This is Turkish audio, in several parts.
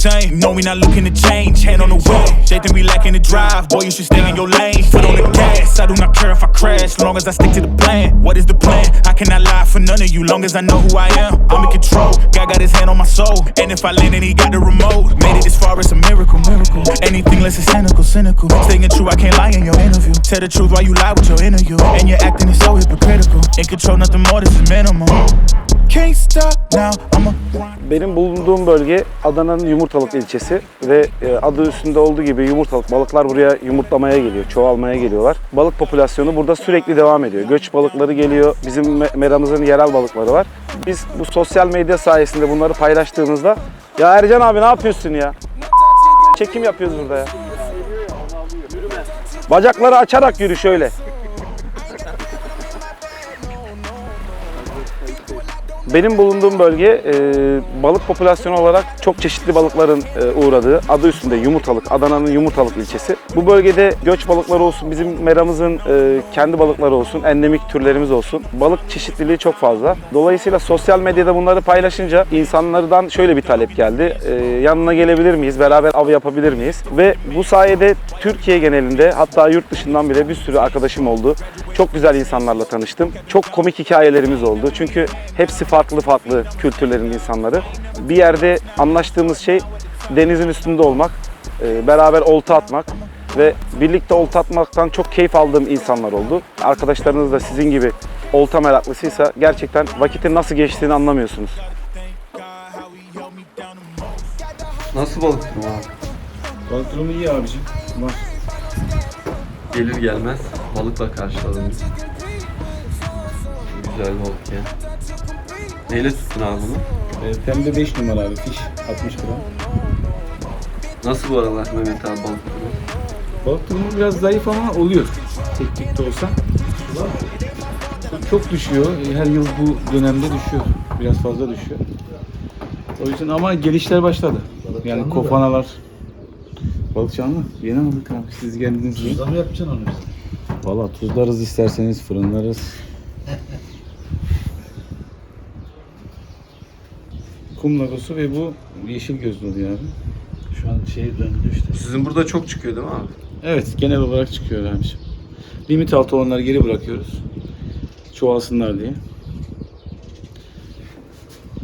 same. No, we not looking to change. Hand on the wheel, they think we lacking the drive. Boy, you should stay in your lane. Foot on the gas, I do not care if I crash, long as I stick to the plan. What is the plan? I cannot lie for none of you, long as I know who I am. I'm in control. God got his hand on my soul, and if I land, then he got the remote. Made it this far, it's a miracle, miracle. Anything less is cynical, cynical. Staying true, I can't lie in your interview. Tell the truth while you lie with your interview, and your acting is so hypocritical. In control, nothing more, this is minimum. Can't stop now, I'm a Benim bulunduğum bölge Adana'nın Yumurtalık ilçesi ve e, adı üstünde olduğu gibi yumurtalık balıklar buraya yumurtlamaya geliyor, çoğalmaya geliyorlar. Balık popülasyonu burada sürekli devam ediyor. Göç balıkları geliyor, bizim me- meramızın yerel balıkları var. Biz bu sosyal medya sayesinde bunları paylaştığımızda ya Ercan abi ne yapıyorsun ya? Çekim yapıyoruz burada ya. Bacakları açarak yürü şöyle. Benim bulunduğum bölge e, balık popülasyonu olarak çok çeşitli balıkların e, uğradığı, adı üstünde Yumurtalık, Adana'nın Yumurtalık ilçesi. Bu bölgede göç balıkları olsun, bizim meramızın e, kendi balıkları olsun, endemik türlerimiz olsun. Balık çeşitliliği çok fazla. Dolayısıyla sosyal medyada bunları paylaşınca insanlardan şöyle bir talep geldi. E, yanına gelebilir miyiz, beraber av yapabilir miyiz? Ve bu sayede Türkiye genelinde hatta yurt dışından bile bir sürü arkadaşım oldu. Çok güzel insanlarla tanıştım. Çok komik hikayelerimiz oldu. Çünkü hepsi farklı farklı kültürlerin insanları. Bir yerde anlaştığımız şey denizin üstünde olmak, e, beraber olta atmak ve birlikte olta atmaktan çok keyif aldığım insanlar oldu. Arkadaşlarınız da sizin gibi olta meraklısıysa gerçekten vakitin nasıl geçtiğini anlamıyorsunuz. Nasıl balık durumu abi? Balık durumu iyi abicim. Var. Gelir gelmez balıkla karşıladım biz. Güzel balık ya. Neyle tuttun abi bunu? E, pembe 5 numara abi fiş 60 gram. Nasıl bu aralar Mehmet abi balık durumu? Balık durumu biraz zayıf ama oluyor. Teknik de olsa. Çok düşüyor. E, Her yıl bu dönemde düşüyor. Biraz fazla düşüyor. O yüzden ama gelişler başladı. Yani kofanalar. Balık canlı. Yeni aldık abi. Siz geldiniz. Tuzla mı yapacaksın onu bize? Valla tuzlarız isterseniz fırınlarız. Kum lagosu ve bu yeşil gözlü oluyor abi. Şu an şey döndü işte. Sizin burada çok çıkıyor değil mi abi? Evet genel olarak çıkıyor abiciğim. Limit altı olanları geri bırakıyoruz. Çoğalsınlar diye.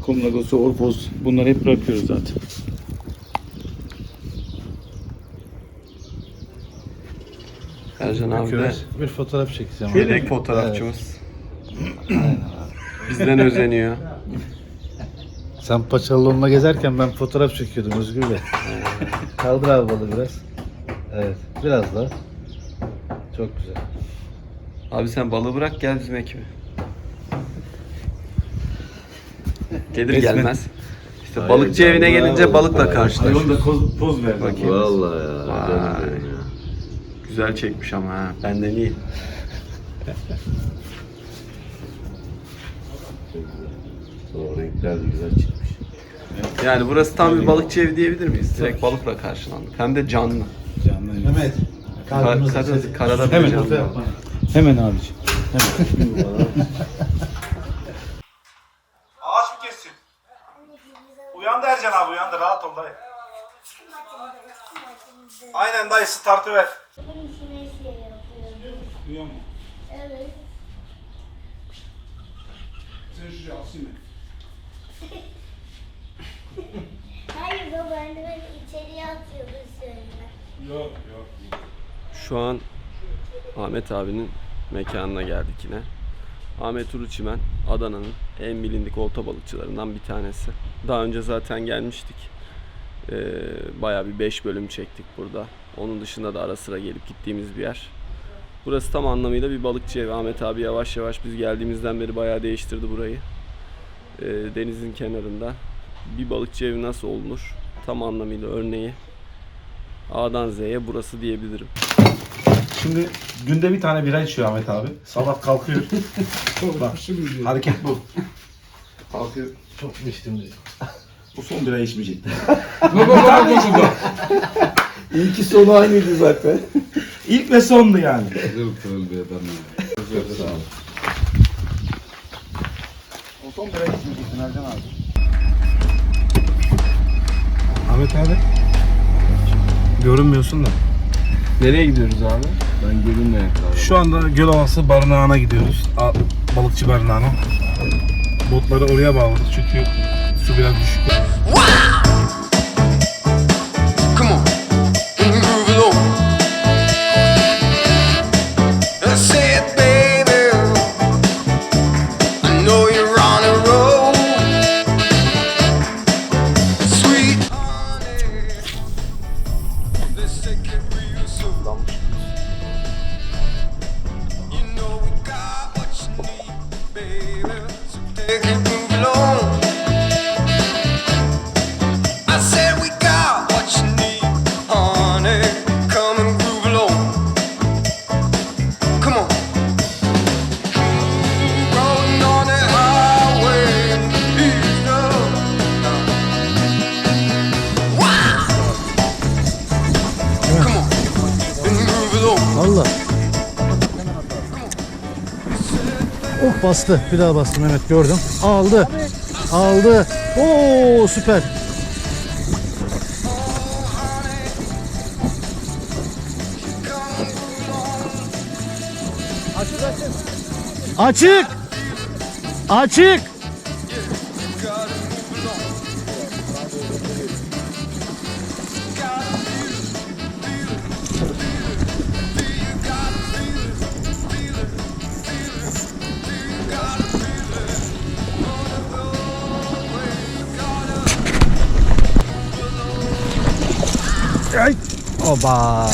Kum lagosu, orpoz bunları hep bırakıyoruz zaten. Ercan abi de Bir fotoğraf çekeceğim. yedek fotoğrafçımız. Bizden özeniyor. Sen paçalı gezerken ben fotoğraf çekiyordum Özgür Bey. Kaldır abi balı biraz. Evet. Biraz daha. Çok güzel. Abi sen balığı bırak gel bizim ekibe. Gelir Resmen. gelmez. İşte balıkçı evine gelince balıkla karşılaşıyoruz. da poz, poz ver. Bakayım. Vallahi ya. Vay. canım benim ya. Güzel çekmiş ama ha. Benden iyi. O renkler de güzel çıkmış. Yani burası tam bir balıkçı evi diyebilir miyiz? Direkt balıkla karşılandık. Hem de canlı. Canlı. evet. Mehmet. Kalbimiz karada, karada bir Hemen canlı. Hemen abiciğim. Ağaç mı kessin? Uyandı Ercan abi uyandı rahat ol dayı. Aynen dayı startı ver. Duyuyor musun? Evet. Sen şuraya asayım mı? Hayır baba beni içeriye atıyordu üzerine. Yok yok. Şu an Ahmet abinin mekanına geldik yine. Ahmet Uruçimen Adana'nın en bilindik olta balıkçılarından bir tanesi. Daha önce zaten gelmiştik. Ee, bayağı bir 5 bölüm çektik burada. Onun dışında da ara sıra gelip gittiğimiz bir yer. Burası tam anlamıyla bir balıkçı evi. Ahmet abi yavaş yavaş biz geldiğimizden beri bayağı değiştirdi burayı. Ee, denizin kenarında bir balıkçı evi nasıl olunur? Tam anlamıyla örneği A'dan Z'ye burası diyebilirim. Şimdi günde bir tane bira içiyor Ahmet abi. Sabah kalkıyor. Bak hareket bu. Kalkıyor. Çok içtim biz. Bu son bira içmeyecekti. İlki sonu aynıydı zaten. İlk ve sondu yani. O son bira içmeyecektin Ercan abi. Hadi. Görünmüyorsun da. Nereye gidiyoruz abi? Ben görünmeyen kaldım. Şu anda Gölovası barınağına gidiyoruz. A- Balıkçı barınağına. Botları oraya bağladık çünkü su biraz düşük. Valla. Oh bastı. Bir daha bastı Mehmet gördüm. Aldı. Aldı. Oo süper. Açık. Açık. Oba.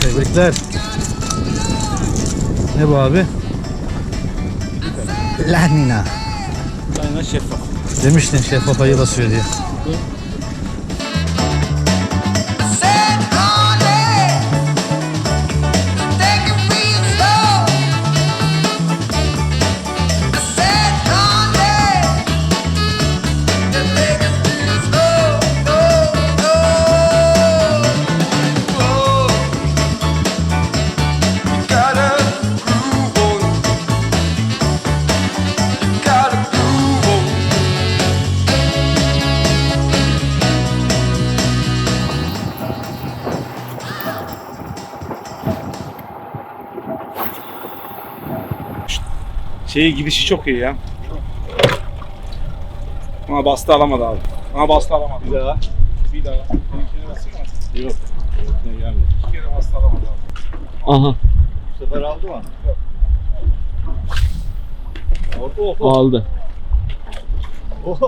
Tebrikler. Ne bu abi? Lanina. Aynen şeffaf. Demiştin şeffaf ayı basıyor diye. Şeyi gidişi çok iyi ya. Ama bastı alamadı abi. Ama bastı alamadı. Bir daha. Bir daha. Benimkine basın mı? Yok. Ne gelmiyor. Bir kere bastı alamadı abi. Aha. Bu sefer aldı mı? Aldı. Kepçe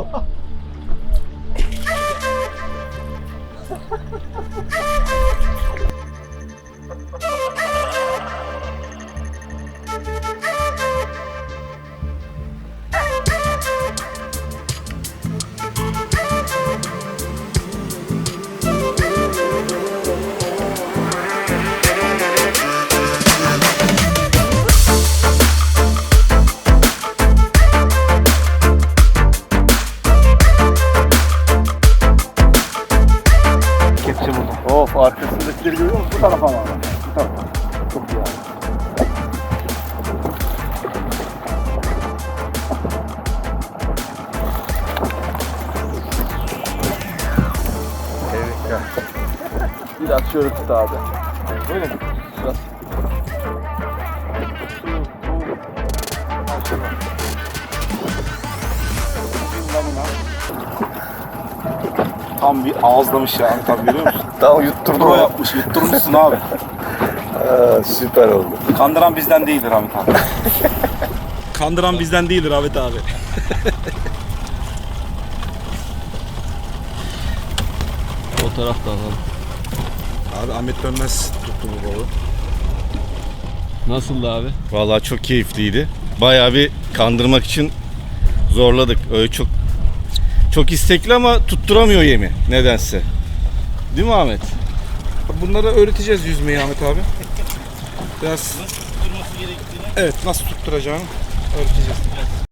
Şöyle tut abi. Böyle mi? Biraz. Tam bir ağızlamış ya tam görüyor musun? Tam yutturdum. Pro yapmış, yutturmuşsun abi. Aa, süper oldu. Kandıran bizden değildir Ahmet abi. Kandıran bizden değildir Ahmet abi. Fotoğraf da alalım. Abi Ahmet Dönmez tuttu bu balığı. Nasıldı abi? Vallahi çok keyifliydi. Bayağı bir kandırmak için zorladık. Öyle çok çok istekli ama tutturamıyor yemi nedense. Değil mi Ahmet? Bunlara öğreteceğiz yüzmeyi Ahmet abi. Biraz Evet nasıl tutturacağını öğreteceğiz. Aldın.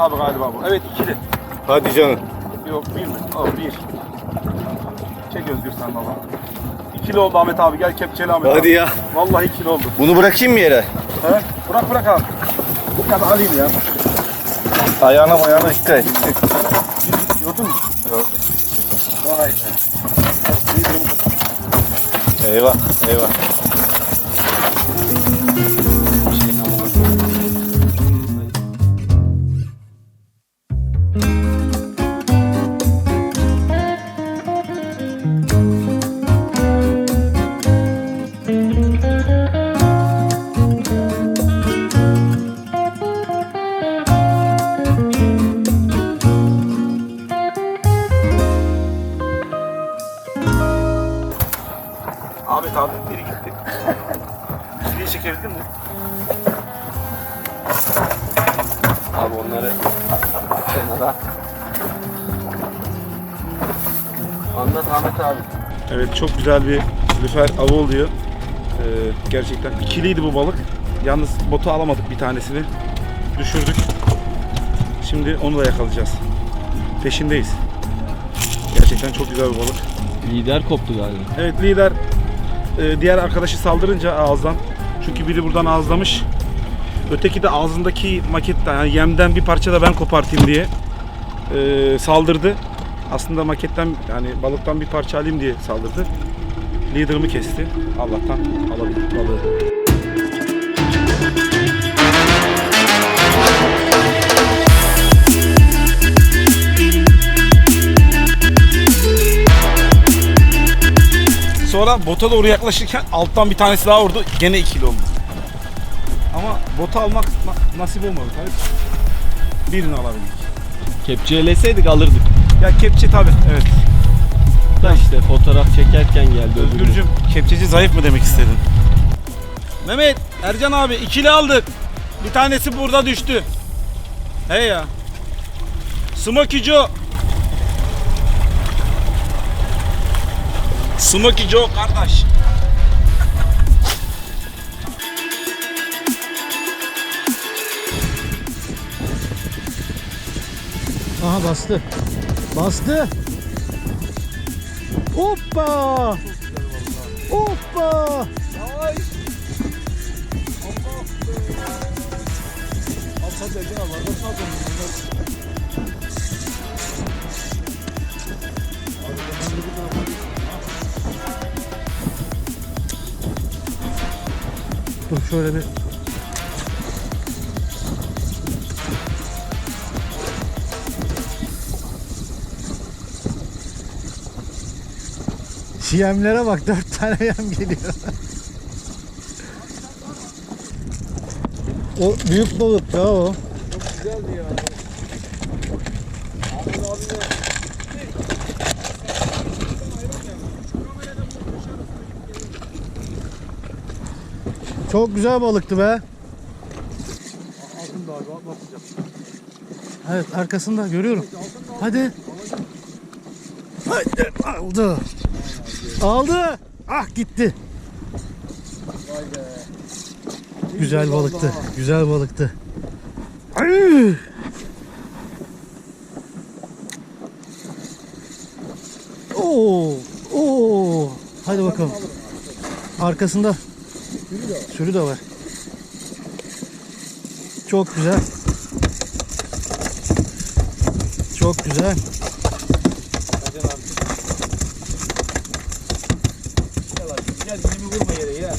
Abi galiba bu. Evet ikili. Hadi canım. Yok bir mi? Aa bir. Çek Özgür sen baba. İkili oldu Ahmet abi. Gel kepçeli Ahmet Hadi abi. ya. Vallahi ikili oldu. Bunu bırakayım mı yere? He? Bırak bırak abi. Hadi alayım ya. Ayağına ayağına dikkat et. Gördün mü? Vay be. Eyvah eyvah. Güzel bir lüfer avı oluyor. Ee, gerçekten ikiliydi bu balık. Yalnız botu alamadık bir tanesini. Düşürdük. Şimdi onu da yakalayacağız. Peşindeyiz. Gerçekten çok güzel bir balık. Lider koptu galiba. Evet lider e, diğer arkadaşı saldırınca ağızdan. Çünkü biri buradan ağızlamış. Öteki de ağzındaki maketten yani yemden bir parça da ben kopartayım diye e, saldırdı. Aslında maketten yani balıktan bir parça alayım diye saldırdı. Lider'ımı kesti. Allah'tan alabildik balığı. Sonra bota doğru yaklaşırken alttan bir tanesi daha vurdu. Gene ikili oldu. Ama botu almak na- nasip olmadı tabii. Birini alabildik. Kepçe eleseydik alırdık. Ya kepçe tabii. Evet. Da işte fotoğraf çekerken geldi. Özgürcüm kepçeci zayıf mı demek istedin? Mehmet, Ercan abi ikili aldık. Bir tanesi burada düştü. Hey ya. Smoky Joe. Smoky Joe kardeş. Aha bastı. Bastı. Hoppa. Hoppa. Dur şöyle bir Yemlere bak dört tane yem geliyor. o büyük balık ya o. Çok güzel balıktı be. Evet arkasında görüyorum. Hadi. Hadi aldı. Aldı. Ah gitti. Güzel balıktı. Güzel balıktı. Ay! Oo! Oo! Hadi bakalım. Arkasında sürü de var. Çok güzel. Çok güzel. Gel yemi vurma yere ya.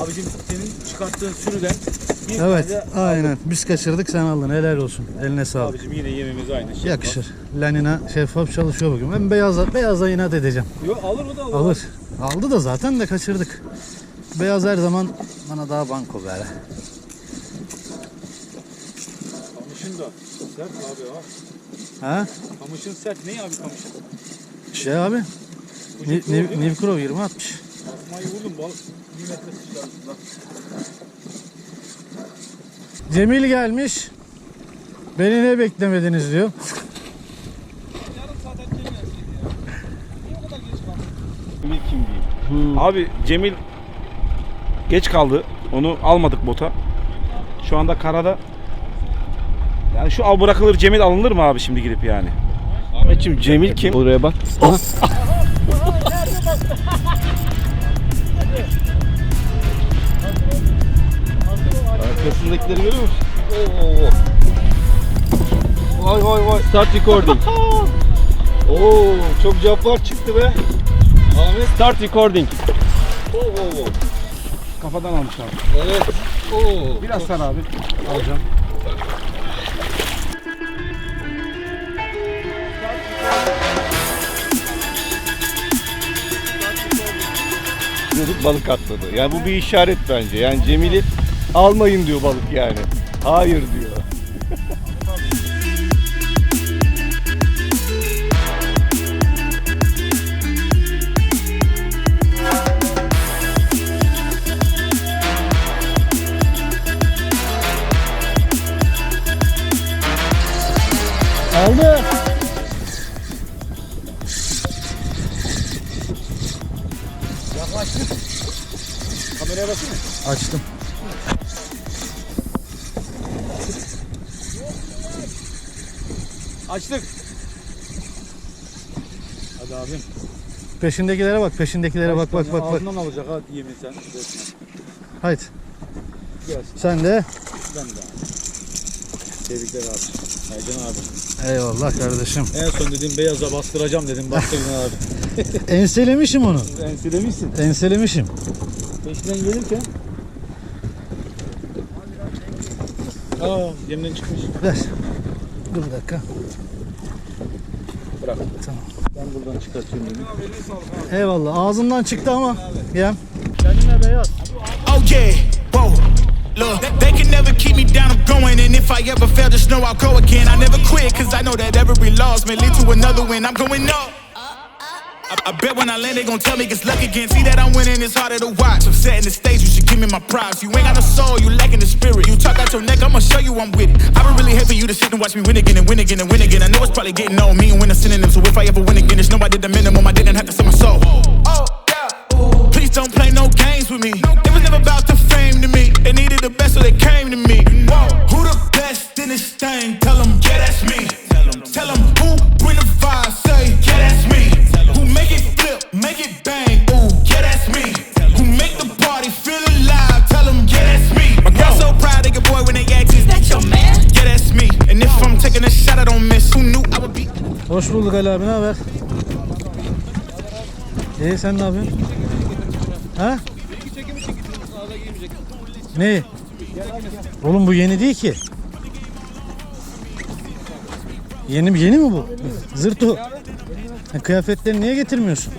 Abicim senin çıkarttığın sürüden bir Evet, tane aynen. Biz kaçırdık, sen aldın. Helal olsun. Eline sağlık. Abicim yine yemimiz aynı. Şey Yakışır. Lanina şeffaf çalışıyor bugün. Ben beyaza, beyaza inat edeceğim. Yok alır o da alır. Alır. Aldı da zaten de kaçırdık. Beyaz her zaman bana daha banko be. Kamışın da sert abi ya. Ha? Kamışın sert. Ne abi kamışın? Şey abi. Nivkrov 20 60. Asmayı vurdum balık. Bir metre sıçradı. Cemil gelmiş. Beni ne beklemediniz diyor. Abi Cemil geç kaldı. Onu almadık bota. Şu anda karada. Yani şu al bırakılır Cemil alınır mı abi şimdi gidip yani? Ahmetciğim Cemil kim? Buraya bak. Arkasındakileri görüyor musun? Oo. Vay vay vay. Start recording. Oo, çok cabbar çıktı be. Ahmet start recording. Oo, oo, oo. Kafadan almış abi. Evet. Oo. Biraz sar abi. Alacağım. Diyorduk balık atladı. Yani bu bir işaret bence. Yani Cemil'i almayın diyor balık yani. Hayır diyor. Peşindekilere bak, peşindekilere bak bak bak bak. Ağzından alacak ha yemin sen. Haydi. Gelsin. Sen de. Ben de. Tebrikler abi. Aycan abi. Eyvallah kardeşim. En son dedim beyaza bastıracağım dedim. Bastırdın abi. Enselemişim onu. Enselemişsin. Enselemişim. Peşinden gelirken. Aa yemden çıkmış. Ver. Dur bir dakika. Bırak. Tamam. Ben buradan çıkartıyorum dedim. Eyvallah. Ağzından çıktı ama yem. Oh yeah, whoa. Look, they can never keep me down, I'm going. And if I ever fail, just know I'll go again. I never quit, cause I know that every loss may lead to another win. I'm going up. I, bet when I land, they gon' tell me it's luck again. See that I'm winning, it's harder to watch. I'm setting the stage, you should give me my props. You ain't got no soul, you lacking the spirit. You talk out your neck, I'ma show you I'm with it. I would really for you to sit and watch me win again and win again and win again. I know it's probably getting on me and win a synonym. So if I ever win again, it's did the minimum, I didn't have to sell my soul. Ali abi. Ne haber? İyi sen ne yapıyorsun? Ha? Ne? Oğlum bu yeni değil ki. Yeni yeni mi bu? Zırto. Kıyafetleri niye getirmiyorsun?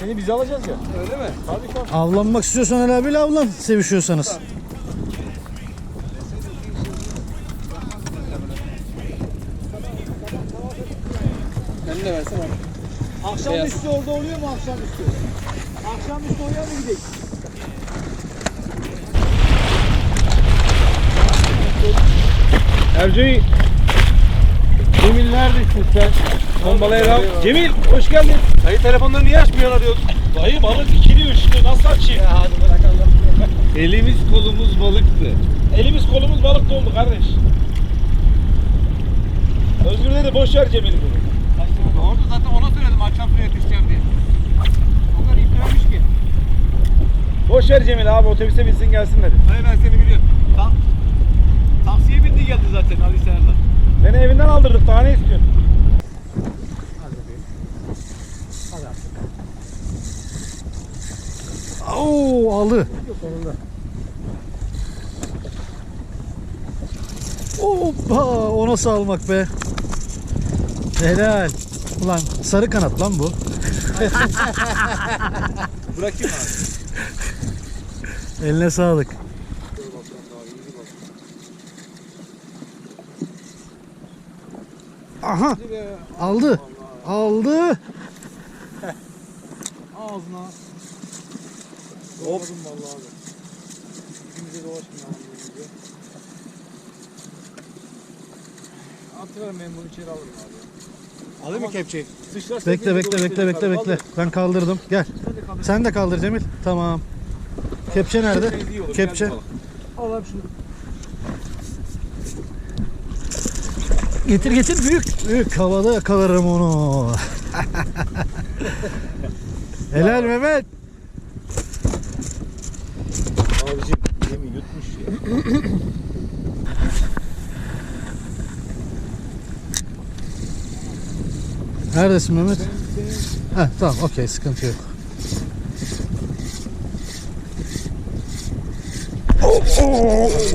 Seni biz alacağız ya. Öyle mi? Tabii tabii. Avlanmak istiyorsan Ali abiyle avlan sevişiyorsanız. Beni de versene abi. Akşamüstü orada oluyor mu akşamüstü? Akşamüstü oraya mı gidelim? Ercüy Cemil neredesin sen? Tombalaya al. Cemil hoş geldin. Dayı telefonları niye açmıyorsun arıyorsun? Dayı balık ikili üçlü nasıl açayım? Ya hadi bırakalım. Elimiz kolumuz balıktı. Elimiz kolumuz balık doldu kardeş. Özgür dedi boş ver Cemil'i zaten ona söyledim akşam suya yetişeceğim diye. O kadar yıkıyormuş ki. Boş ver Cemil abi otobüse binsin gelsin dedi. Hayır ben seni biliyorum. Ta taksiye bindi geldi zaten Ali Serdar. Beni evinden aldırdık daha ne istiyorsun? Oo aldı. Hoppa o nasıl almak be? Helal. Ulan sarı kanat lan bu. Bırakayım abi. Eline sağlık. Aha aldı. Aldı. Ağzına. Hop. vallahi abi. İkimize dolaşmıyor abi. Atıver ben bunu içeri alırım abi. Alayım mı kepçeyi? Sıçrarsa Bekle bekle bekle bekle abi. bekle. Ben kaldırdım. Gel. Sen de kaldır Cemil. Tamam. Kepçe nerede? Kepçe. Getir getir büyük. Büyük havada yakalarım onu. Helal Mehmet. Neredesin Mehmet? Heh, tamam okey sıkıntı yok.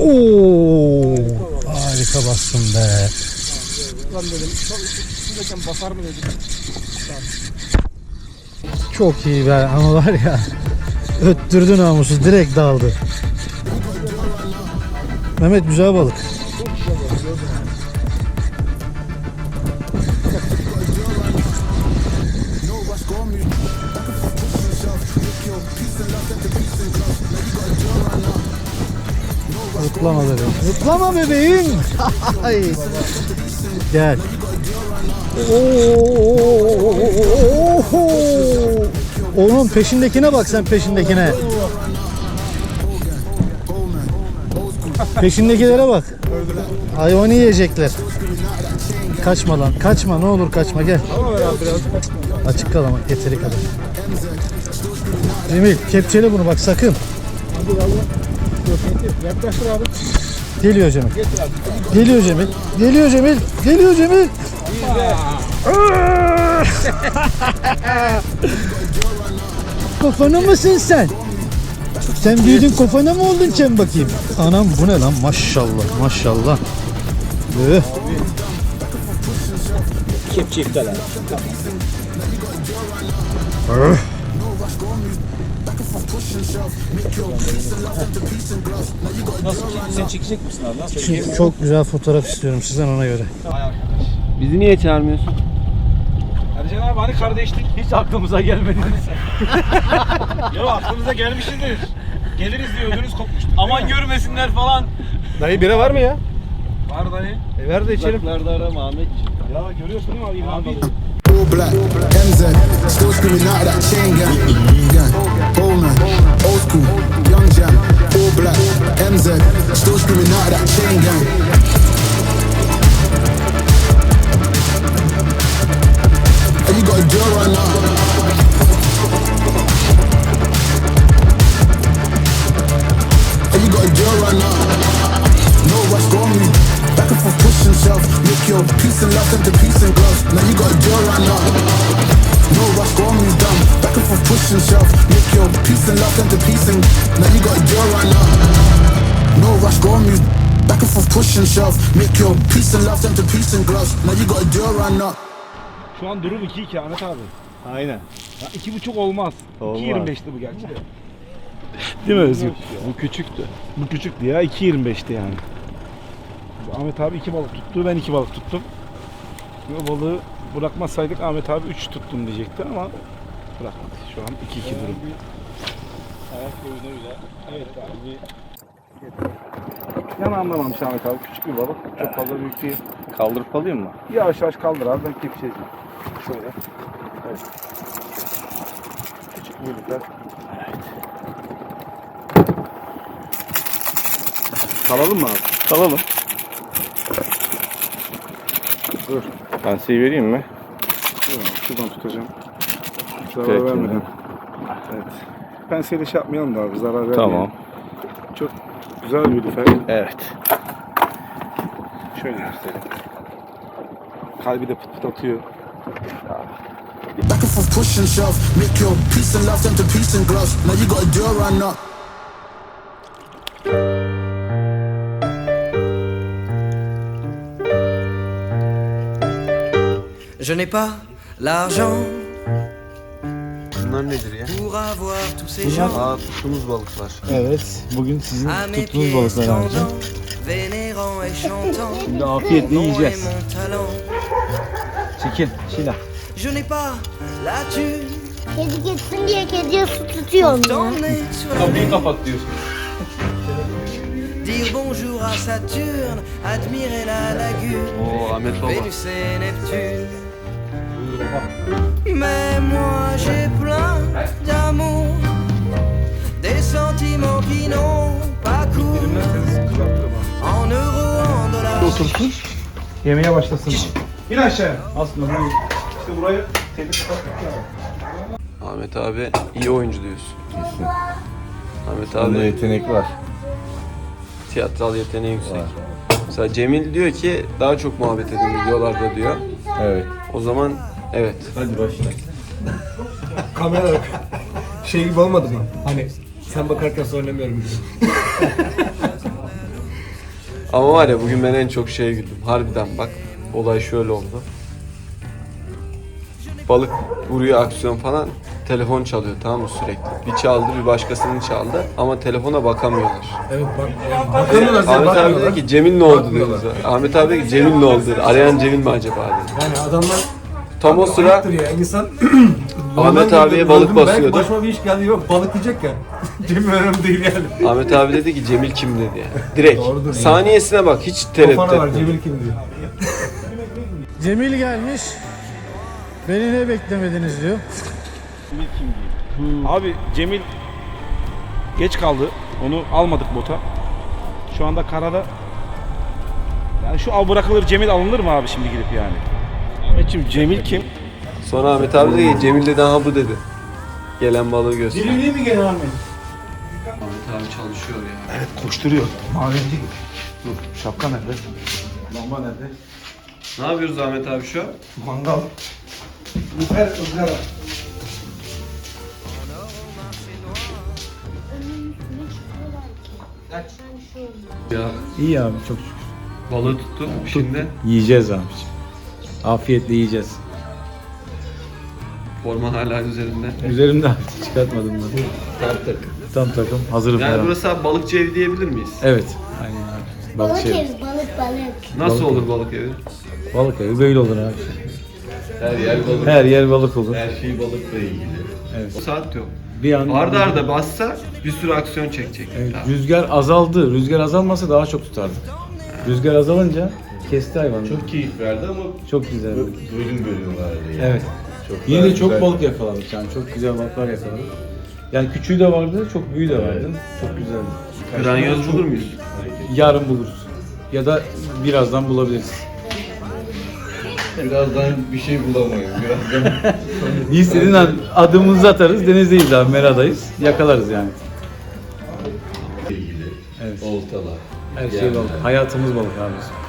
Oo, harika bastın be. Çok iyi be ama var ya öttürdü namussuz direkt daldı. Mehmet güzel balık. Zıplama bebeğim. Gel. Oo. Onun peşindekine bak sen peşindekine. Peşindekilere bak. Hayvanı yiyecekler. Kaçma lan. Kaçma ne olur kaçma gel. Açık kal ama yeteri kadar. Cemil kepçeli bunu bak sakın. Geliyor Cemil. Geliyor Cemil. Geliyor Cemil. Geliyor Cemil. Kafana mısın sen? Sen büyüdün kafana mı oldun Cem bakayım? Anam bu ne lan maşallah maşallah. Üh. Abi. Üh. Nasıl? Sen çekecek misin abi? Nasıl? Çok güzel fotoğraf istiyorum sizden ona göre. Bizi niye çağırmıyorsun? Ercan abi hani kardeşlik? Hiç aklımıza gelmedi. Yok aklımıza gelmişizdir. Geliriz diye ödünüz kopmuştu. Aman görmesinler falan. Dayı bira var mı ya? Var dayı. E ver de içelim. Uzaklarda arama Ahmetciğim. Ya görüyorsun değil mi abi? All black, MZ, still screaming out that chain gang. Gang. Oh man, old school, young jam. All black, MZ, still screaming out of that chain gang. And you got a girl right now. You got a girl right now. No rush, go on me. Back and forth, push yourself. Make your peace and love into peace and gloves. Now you got a girl right now. No rush, go on me down. Back and forth, push yourself. Make your peace and love into peace and now you got a girl right now. No rush, go on me. Back and forth, push yourself. Make your peace and love into peace and gloves. Now you got a girl right now. Şu an durum 2-2 Ahmet abi. Aynen. Ya iki buçuk olmaz. Olmaz. 2.25'ti bu gerçi de. Değil mi Özgür? Bu küçüktü. Bu küçüktü ya 2.25'ti yani. Ahmet abi iki balık tuttu ben iki balık tuttum. O balığı bırakmasaydık Ahmet abi 3 tuttum diyecekti ama bırakmadı. Şu an 2-2 durum. Ayak boyuna bile. Evet abi. Yan anlamamış Ahmet abi. Küçük bir balık. Çok fazla büyük değil. Kaldırıp alayım mı? Yavaş yavaş kaldır abi ben kepçeyeceğim. Şöyle. Evet. Küçük büyükler. Kalalım mı abi? Alalım. Dur. Ben size vereyim mi? Şuradan tutacağım. Zarar Peki. vermeden. Evet. Penseyle şey yapmayalım da abi zarar vermeyelim. Tamam. Çok güzel bir lüfer. Evet. Şöyle göstereyim. Kalbi de pıt pıt atıyor. Back and forth, push yourself. Make your peace and love into peace and gloves. Now you got a girl right now. Je n'ai pas l'argent Bunlar nedir ya? Bunlar aa tuttuğumuz balıklar. Evet, bugün sizin tuttuğunuz balıklar amca. Şimdi afiyetle yiyeceğiz. Çekil, Şila. Kedi gitsin diye kediye su tutuyorum. Kapıyı. Dire bonjour à Saturne, admirer la lagune, Vénus et Neptune. Mais moi j'ai. d'amour, des sentiments qui n'ont pas cours. En euros, en dollars. Otursun. Yemeğe başlasın. İn aşağı. Aslında bu işte burayı temiz Ahmet abi iyi oyuncu diyorsun. Kesin. Ahmet Bunda abi yetenek var. tiyatral yeteneği yüksek. Var. Mesela Cemil diyor ki daha çok muhabbet edin videolarda diyor. Evet. O zaman evet. Hadi başla. Kamera yok. Şey gibi olmadı mı? Hani sen bakarken söylemiyorum gibi. Ama var ya bugün ben en çok şeye güldüm. Harbiden bak olay şöyle oldu. Balık vuruyor aksiyon falan. Telefon çalıyor tamam mı sürekli. Bir çaldı bir başkasının çaldı ama telefona bakamıyorlar. Evet bak. Bakamıyorlar sen Ahmet abi bakmıyorlar. dedi ki Cemil ne oldu dedi. Ahmet abi dedi ki Cemil ne oldu dedi. Arayan Cemil mi acaba dedi. Yani adamlar Tam o sıra ayıptır ya insan Ahmet abiye balık gördüm, belki basıyordu. Başıma bir iş geldi yok balık yiyecek ya. Cemil önemli değil yani. Ahmet abi dedi ki Cemil kim dedi yani. Direkt. Doğrudur ya. Saniyesine bak hiç tereddüt Kafana var etmedi. Cemil kim diyor. Cemil gelmiş. Beni ne beklemediniz diyor. Abi Cemil geç kaldı. Onu almadık bota. Şu anda karada. Yani şu av bırakılır Cemil alınır mı abi şimdi gidip yani? Ahmetciğim Cemil kim? Sonra Ahmet abi ki Cemil dedi aha bu dedi. Gelen balığı göster. Cemil mi gelen Ahmet? Ahmet abi çalışıyor ya. Evet koşturuyor. Gibi. Dur şapka nerede? Lamba nerede? Ne yapıyoruz Ahmet abi şu an? Mangal. Lüfer ızgara. Ya İyi abi çok şükür. balığı tuttum şimdi. Yiyeceğiz abi. Afiyetle yiyeceğiz. Forman hala üzerinde. Üzerimde abi çıkartmadım ben. Tam takım. Tam takım hazırım Yani falan. burası abi balıkçı evi diyebilir miyiz? Evet. Aynen abi. Balık Balık evi, balık balık. Nasıl Balık olur balık evi? Balık evi böyle olur abi. Her yer balık. Her yer balık olur. Her şey balıkla ilgili. O saat yok. Bir an Arda arda bassa bir sürü aksiyon çekecek. Evet, Abi. rüzgar azaldı. Rüzgar azalmasa daha çok tutardı. Rüzgar azalınca kesti hayvanı. Çok, keyif verdi ama çok güzel. bö- bölüm bölüm vardı yani. Evet. Çok Yine daha de çok güzel. balık yakaladık yani. Çok güzel balıklar yakaladık. Yani küçüğü de vardı, çok büyüğü de vardı. Çok güzeldi. Granyoz bulur muyuz? Yarın buluruz. Ya da birazdan bulabiliriz. Birazdan bir şey bulamayız. Birazdan İstediğin an adımımızı atarız, denizdeyiz abi, meradayız. Yakalarız yani. ilgili. Evet. Oltalar. Her şey balık. Hayatımız balık abi.